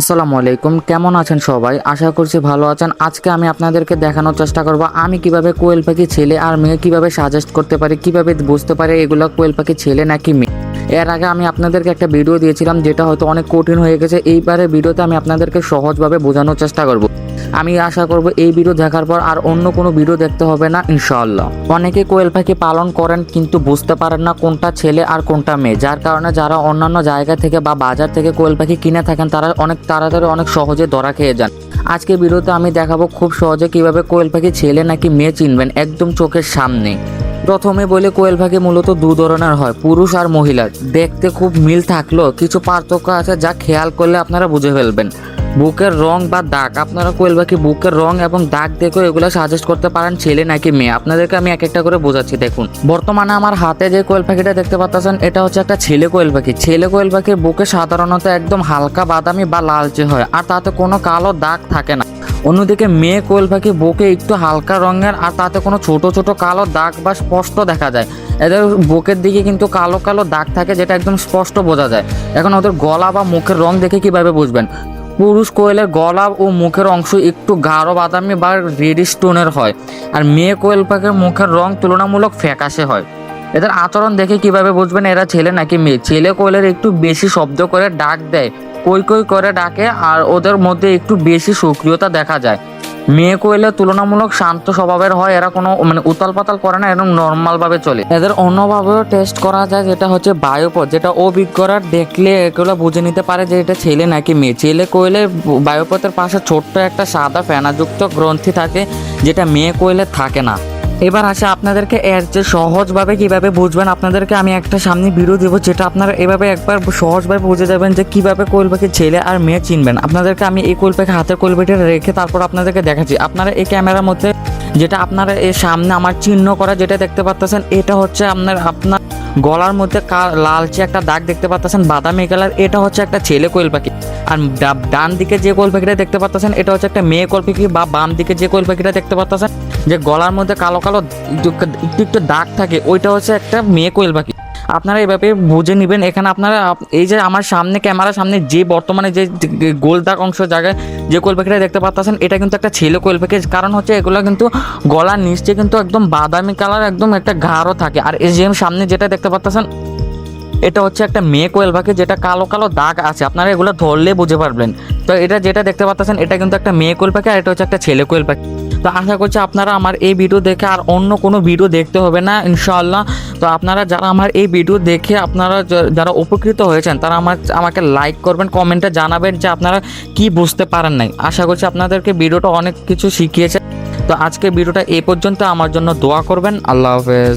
আসসালামু আলাইকুম। কেমন আছেন সবাই? আশা করছি ভালো আছেন। আজকে আমি আপনাদেরকে দেখানোর চেষ্টা করব, আমি কীভাবে কোয়েল পাখি ছেলে আর মেয়ে কীভাবে সাজেস্ট করতে পারি, কীভাবে বুঝতে পারে এগুলো কোয়েল পাখি ছেলে নাকি মেয়ে। এর আগে আমি আপনাদেরকে একটা ভিডিও দিয়েছিলাম, যেটা হয়তো অনেক কঠিন হয়ে গেছে। এইবারে ভিডিওতে আমি আপনাদেরকে সহজভাবে বোঝানোর চেষ্টা করব। আমি আশা করব এই ভিডিও দেখার পর আর অন্য কোনো ভিডিও দেখতে হবে না, ইনশাআল্লাহ। অনেকে কোয়েল পাখি পালন করেন কিন্তু বুঝতে পারেন না কোনটা ছেলে আর কোনটা মেয়ে। যার কারণে যারা অন্যান্য জায়গা থেকে বা বাজার থেকে কোয়েল পাখি কিনে থাকেন, তারা অনেক তাড়াতাড়ি অনেক সহজে ধরা খেয়ে যান। আজকে ভিডিওতে আমি দেখাবো খুব সহজে কীভাবে কোয়েল পাখি ছেলে নাকি মেয়ে চিনবেন একদম চোখের সামনে। প্রথমে বলে কোয়েল পাখি মূলত দু ধরনের হয়, পুরুষ আর মহিলা। দেখতে খুব মিল থাকলেও কিছু পার্থক্য আছে যা খেয়াল করলে আপনারা বুঝে ফেলবেন। বুকের রং বা দাগ, আপনারা কোয়েল পাখি বুকের রং এবং দাগ দেখেও এগুলো সাজেস্ট করতে পারেন ছেলে নাকি মেয়ে। আপনাদেরকে আমি এক একটা করে বোঝাচ্ছি, দেখুন। বর্তমানে আমার হাতে যে কোয়েল পাখিটা দেখতে পাচ্ছেন, এটা হচ্ছে একটা ছেলে কোয়েল পাখি। ছেলে কোয়েল পাখির বুকে সাধারণত একদম হালকা বাদামি বা লালচে হয়, আর তাতে কোনো কালো দাগ থাকে না। অন্যদিকে মেয়ে কোয়েল পাখি বুকে একটু হালকা রঙের, আর তাতে কোনো ছোট ছোট কালো দাগ বা স্পষ্ট দেখা যায়। এদের বুকের দিকে কিন্তু কালো কালো দাগ থাকে, যেটা একদম স্পষ্ট বোঝা যায়। এখন ওদের গলা বা মুখের রং দেখে কীভাবে বুঝবেন? পুরুষ কোয়েলের গলা ও মুখের অংশ একটু গাঢ় বাদামি বা রেড স্টোনের হয়, আর মেয়ে কোয়েল পাখির মুখের রং তুলনামূলক ফ্যাকাশে হয়। এদের আচরণ দেখে কীভাবে বুঝবেন এরা ছেলে নাকি মেয়ে? ছেলে কোয়েলের একটু বেশি শব্দ করে ডাক দেয়, কই কই করে ডাকে, আর ওদের মধ্যে একটু বেশি সক্রিয়তা দেখা যায়। মেয়ে কোয়েলে তুলনামূলক শান্ত স্বভাবের হয়, এরা কোনো মানে উতাল পাতাল করে না এরকম নর্মাল ভাবে চলে। এদের অন্যভাবেও টেস্ট করা যায়, যেটা হচ্ছে বায়োপথ যেটা অভিজ্ঞরা দেখলে এগুলো বুঝে নিতে পারে যে এটা ছেলে নাকি মেয়ে। ছেলে কোয়েলে বায়োপথের পাশে ছোট্ট একটা সাদা ফেনাযুক্ত গ্রন্থি থাকে, যেটা মেয়ে কোয়েলে থাকে না। এবার আসে আপনাদেরকে এর যে সহজভাবে কীভাবে বুঝবেন, আপনাদেরকে আমি একটা সামনে ভিডিও দেবো যেটা আপনারা এভাবে একবার সহজভাবে বুঝে যাবেন যে কীভাবে কোয়েল পাখি ছেলে আর মেয়ে চিনবেন। আপনাদেরকে আমি এই কোয়েল পাখি হাতের কোয়েল পাখিটা রেখে তারপর আপনাদেরকে দেখাচ্ছি। আপনারা এই ক্যামেরার মধ্যে যেটা আপনারা এই সামনে আমার চিহ্ন করা যেটা দেখতে পাচ্ছেন এটা হচ্ছে আপনার আপনার গলার মধ্যে লালচে একটা দাগ দেখতে পাচ্ছেন বাদামি কালার এটা হচ্ছে একটা ছেলে কোয়েল পাখি আর ডান দিকে যে কোয়েল পাখিটা দেখতে পাচ্ছেন এটা হচ্ছে একটা মেয়ে কোয়েল পাখি বা বাম দিকে যে কোয়েল পাখিটা দেখতে পাচ্ছেন যে গলার মধ্যে কালো কালো একটু একটু দাগ থাকে, ওইটা হচ্ছে একটা মেয়ে কোয়েল পাখি। আপনারা এইভাবে বুঝে নেবেন, এখানে আপনারা এই যে আমার সামনে ক্যামেরার সামনে যে বর্তমানে যে গোল দাগ অংশ জায়গায় যে কোয়েল পাখিটা দেখতে পাচ্ছেন এটা কিন্তু একটা ছেলে কোয়েল পাখি, কারণ হচ্ছে এগুলো কিন্তু গলার নিচে কিন্তু একদম বাদামি কালার, একদম একটা গাঢ় থাকে। আর এই যে সামনে যেটা দেখতে পাচ্ছেন এটা হচ্ছে একটা মেয়ে কোয়েল পাখি, যেটা কালো কালো দাগ আছে। আপনারা এগুলো ধরলে বুঝে পারবেন। তো এটা যেটা দেখতে পাচ্ছেন, এটা কিন্তু একটা মেয়ে কোয়েল পাখি আর এটা হচ্ছে একটা ছেলে কোয়েল পাখি। তো আশা করছি আপনারা আমার এই ভিডিও দেখে আর অন্য কোনো ভিডিও দেখতে হবে না, ইনশাআল্লাহ। তো আপনারা যারা আমার এই ভিডিও দেখে আপনারা যারা উপকৃত হয়েছেন, তারা আমার, আমাকে লাইক করবেন কমেন্টে জানাবেন যে আপনারা কি বুঝতে পারেন নাই। আশা করছি আপনাদেরকে ভিডিওটা অনেক কিছু শিখিয়েছে। তো আজকে ভিডিওটা এই পর্যন্ত, আমার জন্য দোয়া করবেন। আল্লাহ হাফেজ।